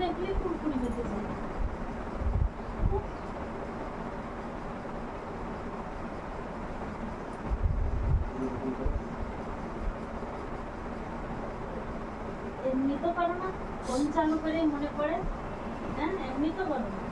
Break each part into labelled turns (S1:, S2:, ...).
S1: দেখলে কুরকুরি এমনি তো পারো না ফোন চালু করে মনে পড়ে। হ্যাঁ এমনি তো পারো না।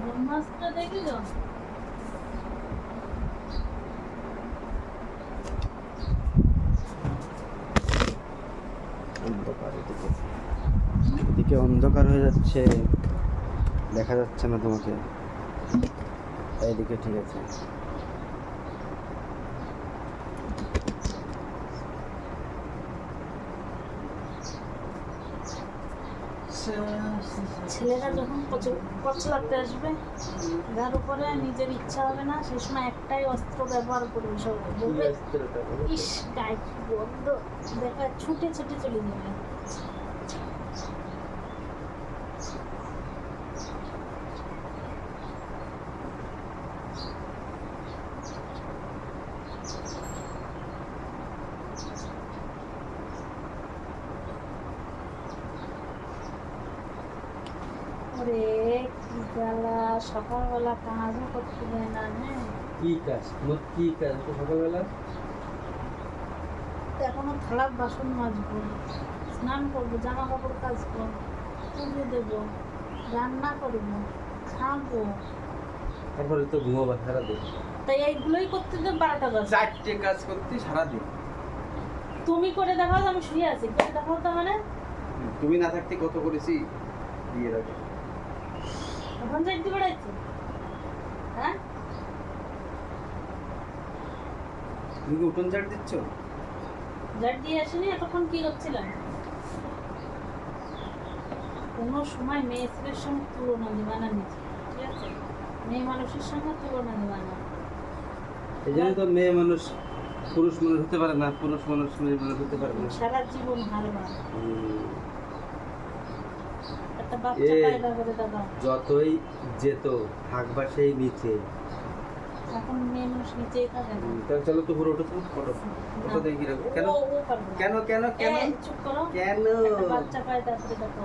S1: ব্রহ্মাস্ত্র দেখিল?
S2: অন্ধকার এদিকে। এদিকে অন্ধকার হয়ে যাচ্ছে, দেখা যাচ্ছে না তোমাকে। এদিকে ঠিক আছে।
S1: ছেলেরা যখন পচলাতে আসবে যার উপরে নিজের ইচ্ছা হবে না, সেই সময় একটাই অস্ত্র ব্যবহার করবে সব। বলবে, ইস, গায়ে কি গন্ধ? দেখা ছুটে ছুটে চলে যাবে। ওরে কি জ্বালা সকালবেলা কাজও করতে দেয় না হ্যাঁ?
S2: কি কাজ? তোমার কি কাজ তো সকালবেলা?
S1: এখনও থালার বাসন মাজবো স্নান করব জামা কাপড় কাচবো পুজো দেবো রান্না করব খাব।
S2: তারপরে তো ঘুমাবা সারাদিন।
S1: তাই এইগুলোই করতে তো বারোটা বাজে।
S2: চারটে কাজ করতে সারাদিন।
S1: তুমি করে দেখাও তো আমি শুয়ে আছি করে দেখাও তো মানে।
S2: তুমি না থাকতে কত করেছি? দিয়ে রাখো।
S1: এখন যাইতে বেড়াইছো হ্যাঁ?
S2: তুমি কি উঠোন ঝাড় দিচ্ছ?
S1: যার দিয়ে আসেনি এতক্ষণ কি করছিলাম? কোনো সময় মেয়ে ছেলের সঙ্গে তুলনা দিবা না নিজে ঠিক আছে? মেয়ে মানুষের সঙ্গে তুলনা দিবা না।
S2: এই জন্য তো মেয়ে মানুষ পুরুষ মানুষ হতে পারে না পুরুষ মানুষ মেয়ে মানুষ হতে পারে না।
S1: সারা জীবন হারবা
S2: এ- যতই যেত থাকবা সেই নিচে।
S1: এখন মানুষ নিচেই থাকে
S2: তাহলে চলো তো পুরো ওঠো তো ওঠো ওঠো দেখি রাখো। কেন?
S1: ও ও পারবে না।
S2: কেন কেন কেন?
S1: চুপ করো।
S2: কেন?
S1: বাচ্চা পায়দা করে দেখো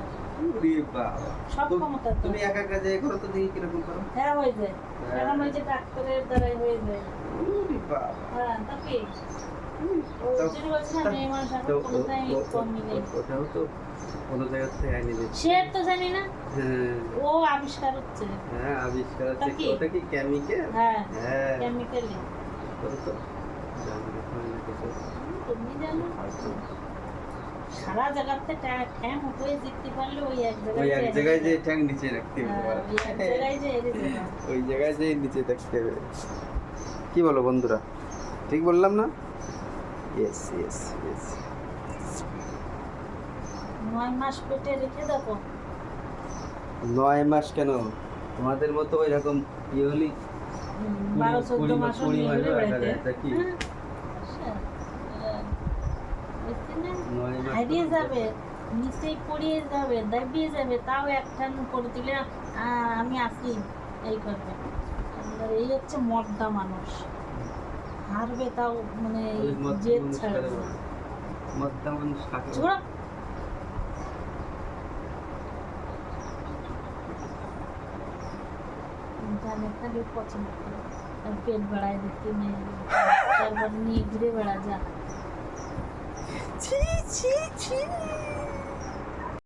S1: সব ক্ষমতা
S2: তুমি একা একা যে করো তো দেখি কীরকম করো।
S1: হ্যাঁ হয়ে যায়।
S2: হ্যাঁ।
S1: এখন ওই যে ডাক্তারের দ্বারাই হয়ে যায়। হ্যাঁ তা কি? ওই
S2: তো- কোনো জায়গা থেকে আইনি
S1: সে তো জানি না।
S2: হ্যাঁ।
S1: ও আবিষ্কার হচ্ছে।
S2: হ্যাঁ আবিষ্কার
S1: কি?
S2: ওটা কি কেমিক্যাল
S1: হ্যাঁ কেমিক্যালি
S2: তো।
S1: তুমি জানো। সারা জায়গাতে ঠ্যাং জিততে পারলে ওই এক জায়গায়
S2: ওই এক জায়গায় যে ঠ্যাং নিচে রাখতে হবে।
S1: ওই জায়গায় যে
S2: ওই জায়গায় যে নিচে থাকতে হবে। কি বলো বন্ধুরা? ঠিক বললাম না? ইয়েস ইয়েস ইয়েস
S1: নয় মাস পেটে রেখে দেখো।
S2: নয় মাস কেন? তোমাদের মতো ওই রকম ইয়ে হলি
S1: বারো চোদ্দ মাস
S2: মাস- কুড়ি মাস
S1: ঘুরে
S2: রাখা
S1: বেড়াতে
S2: যায়, তা কি?
S1: আহ, বুঝতে না?
S2: নয় মাস
S1: হারিয়ে যাবে নিচেই পড়িয়ে যাবে দাবিয়ে যাবে তাও একখান করে দিলে আমি আসি এই করবে। এই হচ্ছে মর্দা মানুষ। হারবে তাও মানে জেদ ছাড়বে
S2: মানুষ কাকে বলে?
S1: ছোড়া জানে খালি পছন্দ করে আর পেট বাড়ায় দেখতে মেয়ে তারপর নিয়ে ঘুরে বেড়া যা ছি ছি ছি